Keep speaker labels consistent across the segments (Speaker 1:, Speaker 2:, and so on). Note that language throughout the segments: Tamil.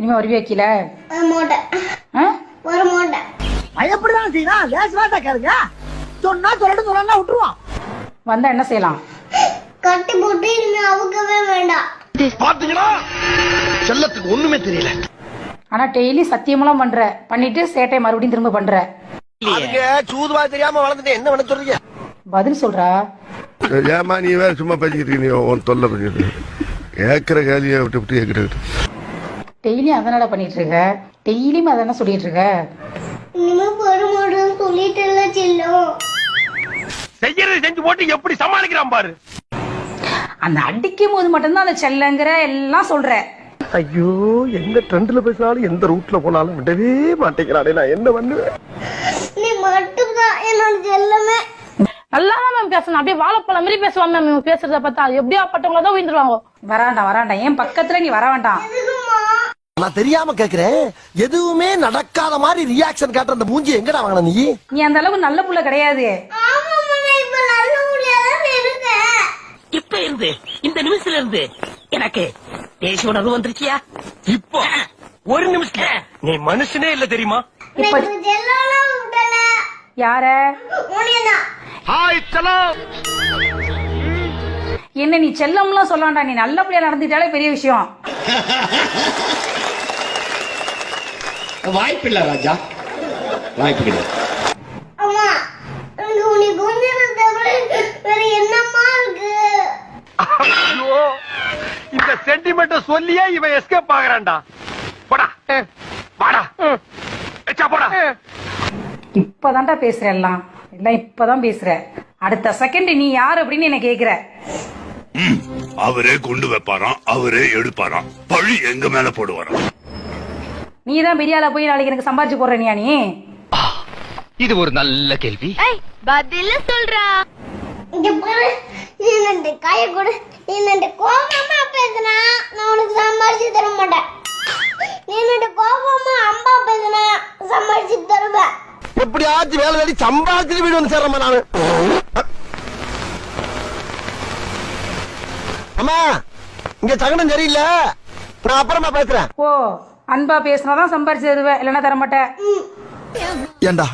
Speaker 1: இனிமே வருவியா கீழே
Speaker 2: பயப்படிதான் செய்யலாம் லேசுவாட்டா கேளுங்க. சொன்னா சொல்லட்டும் சொல்லலாம் விட்டுருவான்.
Speaker 1: வந்தா என்ன செய்யலாம்?
Speaker 3: கட்டி போட்டு இனிமே அவுக்கவே வேண்டாம்.
Speaker 4: பாத்தீங்களா? செல்லத்துக்கு ஒண்ணுமே தெரியல.
Speaker 1: ஆனா டெய்லி சத்தியமெல்லாம் பண்ற. பண்ணிட்டு சேட்டை மறுபடியும் திரும்ப பண்ற.
Speaker 4: சூதுவா தெரியாம வளர்ந்துட்டு என்ன பண்ண சொல்றீங்க?
Speaker 1: பதில் சொல்றா.
Speaker 5: ஏமா நீ வேற சும்மா பேசிக்கிட்டு நீ உன் தொல்லை பண்ணிட்டு கேட்கிற கேள்வியை விட்டு விட்டு கேட்கிட்டு
Speaker 1: டெய்லியும் அதனால பண்ணிட்டு இருக்க டெய்லியும் அதானே சொல்லிட்டு இருக்க
Speaker 3: இனிமே வர மாட்டேன்னு சொல்லிட்டு செல்லும்.
Speaker 4: செய்யறது செஞ்சு போட்டு எப்படி சமாளிக்கிறான் பாரு.
Speaker 1: அந்த அடிக்கும் போது மட்டும்தான் அந்த செல்லங்கிற எல்லாம் சொல்ற.
Speaker 4: ஐயோ எந்த ட்ரெண்ட்ல பேசினாலும் எந்த ரூட்ல போனாலும் விடவே மாட்டேங்கிறானே நான் என்ன பண்ணுவேன்?
Speaker 3: நீ மட்டும்தான் என்னோட செல்லமே.
Speaker 6: நல்லா தான் மேம் பேசணும். அப்படியே வாழைப்பழம் மாதிரி பேசுவான் மேம் இவங்க பேசுறத பார்த்தா. எப்படியா பட்டவங்கள தான் உயிர்ந்துருவாங்க.
Speaker 1: வராண்டாம் வராண்டாம் ஏன் பக்கத்துல நீ வர வேண்டாம்.
Speaker 4: நான் தெரியாம கேக்குறேன். எதுவுமே நடக்காத மாதிரி ரியாக்ஷன் காட்டுற அந்த மூஞ்சி எங்கடா வாங்கின நீ?
Speaker 1: நீ அந்த அளவுக்கு நல்ல புள்ள கிடையாது.
Speaker 3: இப்ப
Speaker 7: இருந்து இந்த நிமிஷத்துல இருந்து எனக்கு தேசிய உணர்வு வந்துருச்சியா?
Speaker 4: இப்போ? ஒரு நிமிஷத்துல. நீ மனுஷனே இல்ல தெரியுமா?
Speaker 1: யார?
Speaker 4: ஹாய் சலோ
Speaker 1: என்ன நீ செல்லம்லாம் சொல்ல வேண்டாம் நீ நல்ல பிள்ளையா நடந்துட்டாலே பெரிய விஷயம்.
Speaker 8: வாய்ப்பில்லை ராஜா. வாய்ப்பு கிடையாது
Speaker 4: இந்த சென்டிமெண்ட சொல்லியே இவன் எஸ்கேப் ஆகுறான்டா. போடா. வாடா. போடா.
Speaker 1: இப்பதான்டா பேசுற எல்லாம். எல்லாம் இப்பதான் பேசுற அடுத்த செகண்ட் நீ யார் அப்படின்னு என்ன கேக்குற.
Speaker 5: அவரே குண்டு வைப்பாராம் அவரே எடுப்பாராம். பழி எங்க மேல போடுவாராம்?
Speaker 1: நீ தான் பெரிய ஆளா போய் நாளைக்கு எனக்கு சம்பாதிச்சு போடுற நீ? நீ
Speaker 7: இது ஒரு நல்ல கேள்வி.
Speaker 3: பதில சொல்றா. இங்க பாரு நீ நண்டு காய கொடு. நீ நண்டு கோபமா பேசுனா நான் உனக்கு சம்பாரிச்சு தர மாட்டேன். நீ நண்டு கோபமா அம்பா பேசுனா சம்பாரிச்சு தருவேன்.
Speaker 4: எப்படியாச்சும் வேலை தேடி சம்பாதிச்சு வீடு வந்து சேர்றமா நானு? அம்மா இங்க சகனம் சரியில்லை. நான் அப்புறமா பேசுறேன்.
Speaker 1: ஓ அன்பா பேசினாதான் சம்பாரிச்சு தருவேன் இல்லைன்னா தர மாட்டேன்
Speaker 4: ஏண்டா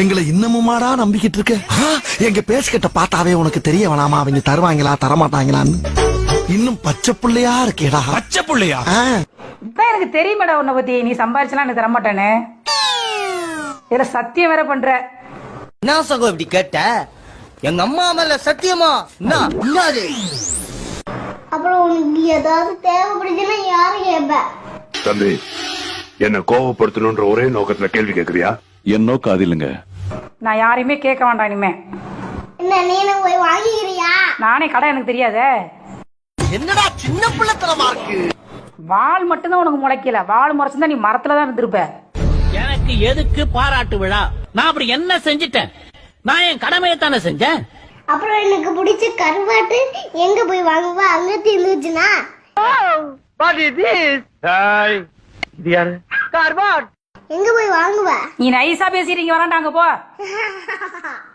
Speaker 4: எங்களை இன்னமுமாடா நம்பிக்கிட்டு இருக்க? எங்க பேசிக்கிட்ட பார்த்தாவே உனக்கு தெரிய வேணாமா? அவங்க தருவாங்களா தரமாட்டாங்களான்னு. இன்னும் பச்சை புள்ளையா இருக்கேடா.
Speaker 8: பச்சை புள்ளையா?
Speaker 1: இதான் எனக்கு தெரியுமாடா உன்னை பத்தி. நீ சம்பாரிச்சலாம் எனக்கு தர மாட்டேன்னு இதுல சத்தியம் வேற பண்ற.
Speaker 7: என்ன சகோ இப்படி கேட்ட? எங்க அம்மா மேல சத்தியமா? என்ன?
Speaker 3: அப்புறம் உனக்கு ஏதாவது தேவைப்படுச்சுன்னா யாரு கேட்ப
Speaker 5: தம்பி என்ன கோவப்படுத்தணும்ன்ற ஒரே நோக்கத்துல கேள்வி கேக்குறியா?
Speaker 8: என் நோக்கம் அது இல்லைங்க.
Speaker 1: நான் யாரையுமே கேட்க வேண்டாம் இனிமே.
Speaker 3: என்ன நீனு போய் வாங்கிக்கிறியா?
Speaker 1: நானே கடை எனக்கு தெரியாதே.
Speaker 4: என்னடா சின்ன பிள்ளைத்தனமா இருக்கு?
Speaker 1: வால் மட்டும்தான் உனக்கு முளைக்கல. வால் முறைச்சிருந்தா நீ மரத்துல தான் இருந்திருப்ப.
Speaker 7: எனக்கு எதுக்கு பாராட்டு விழா? நான் அப்படி என்ன செஞ்சிட்டேன்? நான் என் கடமையை தானே செஞ்சேன்?
Speaker 3: அப்புறம் எனக்கு பிடிச்ச கருவாட்டு எங்க போய் வாங்குவா? அங்க தீர்ந்துச்சுன்னா
Speaker 4: இது யாரு?
Speaker 3: எங்க போய் வாங்குவ?
Speaker 1: நீ நைஸா பேசிட்டீங்க வராண்டாங்க போ.